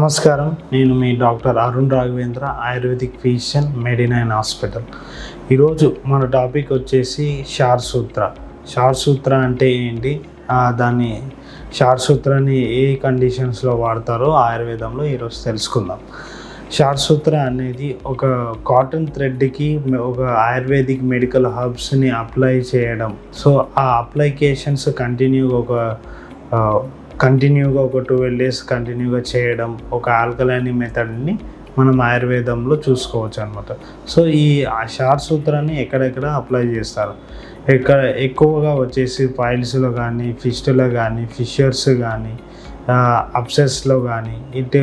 నమస్కారం. నేను మీ doctor Arun Raghavendra ayurvedic physician Medinine hospital. ఈరోజు మన టాపిక్ వచ్చేసి షార్ సూత్ర. షార్ సూత్ర అంటే ఏంటి? దాన్ని షార్ సూత్రాన్ని ఏ కండిషన్స్లో వాడతారో ఆయుర్వేదంలో ఈరోజు తెలుసుకుందాం. షార్ సూత్ర అనేది ఒక కాటన్ థ్రెడ్కి ఒక ఆయుర్వేదిక్ మెడికల్ హర్బ్స్ని అప్లై చేయడం. సో ఆ అప్లికేషన్స్ కంటిన్యూగా ఒక కంటిన్యూగా ఒక ట్వెల్వ్ డేస్ కంటిన్యూగా చేయడం ఒక ఆల్కలైన్ మెథడ్ని మనం ఆయుర్వేదంలో చూసుకోవచ్చు అనమాట సో ఈ ఆ షార్ సూత్రాన్ని ఎక్కడెక్కడ అప్లై చేస్తారు? ఎక్కడ ఎక్కువగా వచ్చేసి ఫైల్స్లో కానీ ఫిస్టులో కానీ ఫిషర్స్ కానీ అప్సెస్లో కానీ ఇటు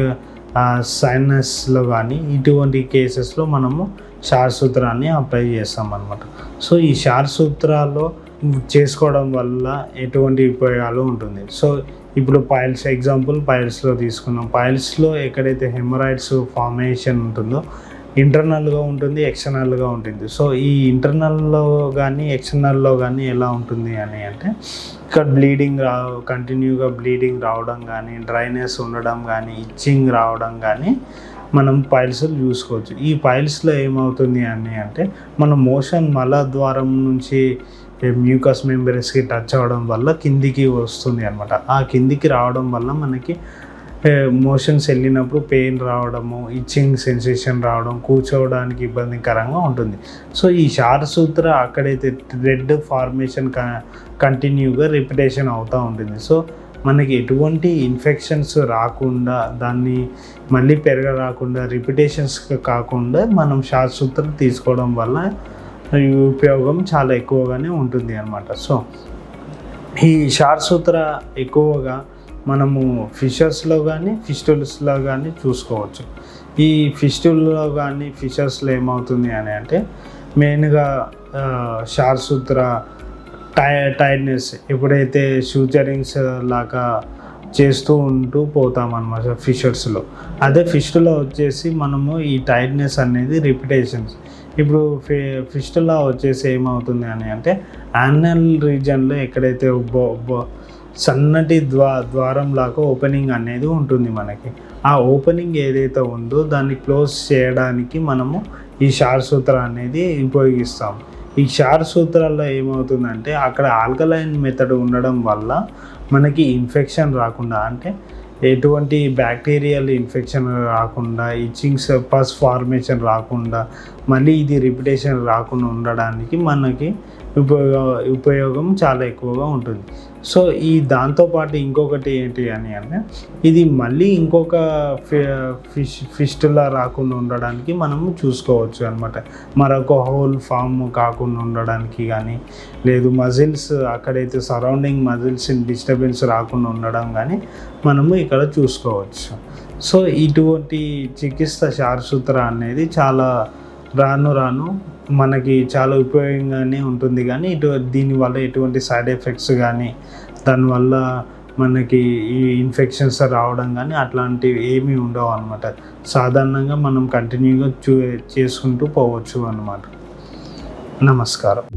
సైనస్లో కానీ ఇటువంటి కేసెస్లో మనము షార్ సూత్రాన్ని అప్లై చేస్తాం అనమాట సో ఈ షార్ సూత్రాల్లో చేసుకోవడం వల్ల ఎటువంటి ఉపయోగాలు ఉంటుంది? సో ఇప్పుడు పైల్స్ ఎగ్జాంపుల్ పైల్స్లో తీసుకున్నాం పైల్స్లో ఎక్కడైతే హెమరాయిడ్స్ ఫార్మేషన్ ఉంటుందో ఇంటర్నల్గా ఉంటుంది ఎక్స్టర్నల్గా ఉంటుంది. సో ఈ ఇంటర్నల్లో కానీ ఎక్స్టర్నల్లో కానీ ఎలా ఉంటుంది అని అంటే ఇక్కడ బ్లీడింగ్ రా కంటిన్యూగా బ్లీడింగ్ రావడం కానీ డ్రైనెస్ ఉండడం కానీ ఇచ్చింగ్ రావడం కానీ మనం పైల్స్ చూసుకోవచ్చు. ఈ పైల్స్లో ఏమవుతుంది అని అంటే మన మోషన్ మల ద్వారం నుంచి మ్యూకస్ మెంబర్స్కి టచ్ అవ్వడం వల్ల కిందికి వస్తుంది అనమాట ఆ కిందికి రావడం వల్ల మనకి మోషన్స్ వెళ్ళినప్పుడు పెయిన్ రావడము ఇచ్చింగ్ సెన్సేషన్ రావడం కూర్చోవడానికి ఇబ్బందికరంగా ఉంటుంది. సో ఈ షార్ సూత్ర అక్కడైతే రెడ్ ఫార్మేషన్ కంటిన్యూగా రిపిటేషన్ అవుతూ ఉంటుంది. సో మనకి ఎటువంటి ఇన్ఫెక్షన్స్ రాకుండా దాన్ని మళ్ళీ పెరగ రాకుండా రిపిటేషన్స్ కాకుండా మనం షార్ సూత్రం తీసుకోవడం వల్ల ఉపయోగం చాలా ఎక్కువగానే ఉంటుంది అనమాట సో ఈ షార్ సూత్ర ఎక్కువగా మనము ఫిషర్స్లో కానీ ఫిస్టుల్స్లో కానీ చూసుకోవచ్చు. ఈ ఫిస్టుల్లో కానీ ఫిషర్స్లో ఏమవుతుంది అని అంటే మెయిన్గా షార్ సూత్ర టై టైర్నెస్ ఎప్పుడైతే షూచరింగ్స్ లాగా చేస్తూ ఉంటూ పోతాం అనమాట ఫిషర్స్లో. అదే ఫిష్లో వచ్చేసి మనము ఈ టైర్డ్నెస్ అనేది రిపిటేషన్స్ ఇప్పుడు ఫి ఫిస్టులా వచ్చేసి ఏమవుతుంది అని అంటే యానల్ రీజన్లో ఎక్కడైతే బో బో సన్నటి ద్వా ద్వారం లాగా ఓపెనింగ్ అనేది ఉంటుంది మనకి. ఆ ఓపెనింగ్ ఏదైతే ఉందో దాన్ని క్లోజ్ చేయడానికి మనము ఈ షార్ సూత్ర అనేది ఉపయోగిస్తాం. ఈ షార్ సూత్రాల్లో ఏమవుతుందంటే అక్కడ ఆల్కలైన్ మెథడ్ ఉండడం వల్ల మనకి ఇన్ఫెక్షన్ రాకుండా అంటే ఎటువంటి బ్యాక్టీరియల్ ఇన్ఫెక్షన్ రాకుండా ఇచ్చింగ్స్ పస్ ఫార్మేషన్ రాకుండా మళ్ళీ ఇది రిపిటేషన్ రాకుండా ఉండడానికి మనకి ఉపయోగ ఉపయోగం చాలా ఎక్కువగా ఉంటుంది. సో ఈ దాంతోపాటు ఇంకొకటి ఏంటి అని అంటే ఇది మళ్ళీ ఇంకొక ఫి ఫిష్ ఫిస్టులా రాకుండా ఉండడానికి మనము చూసుకోవచ్చు అనమాట మరొక హోల్ ఫామ్ కాకుండా ఉండడానికి కానీ లేదు మజిల్స్ అక్కడైతే సరౌండింగ్ మజిల్స్ డిస్టర్బెన్స్ రాకుండా ఉండడం కానీ మనము ఇక్కడ చూసుకోవచ్చు. సో ఇటువంటి చికిత్స శారసూత్ర అనేది చాలా రాను రాను మనకి చాలా ఉపయోగంగానే ఉంటుంది కానీ ఇటు దీనివల్ల ఎటువంటి సైడ్ ఎఫెక్ట్స్ కానీ దానివల్ల మనకి ఈ ఇన్ఫెక్షన్స్ రావడం కానీ అట్లాంటివి ఏమీ ఉండవు అనమాట సాధారణంగా మనం కంటిన్యూగా చూ చేసుకుంటూ పోవచ్చు అన్నమాట. నమస్కారం.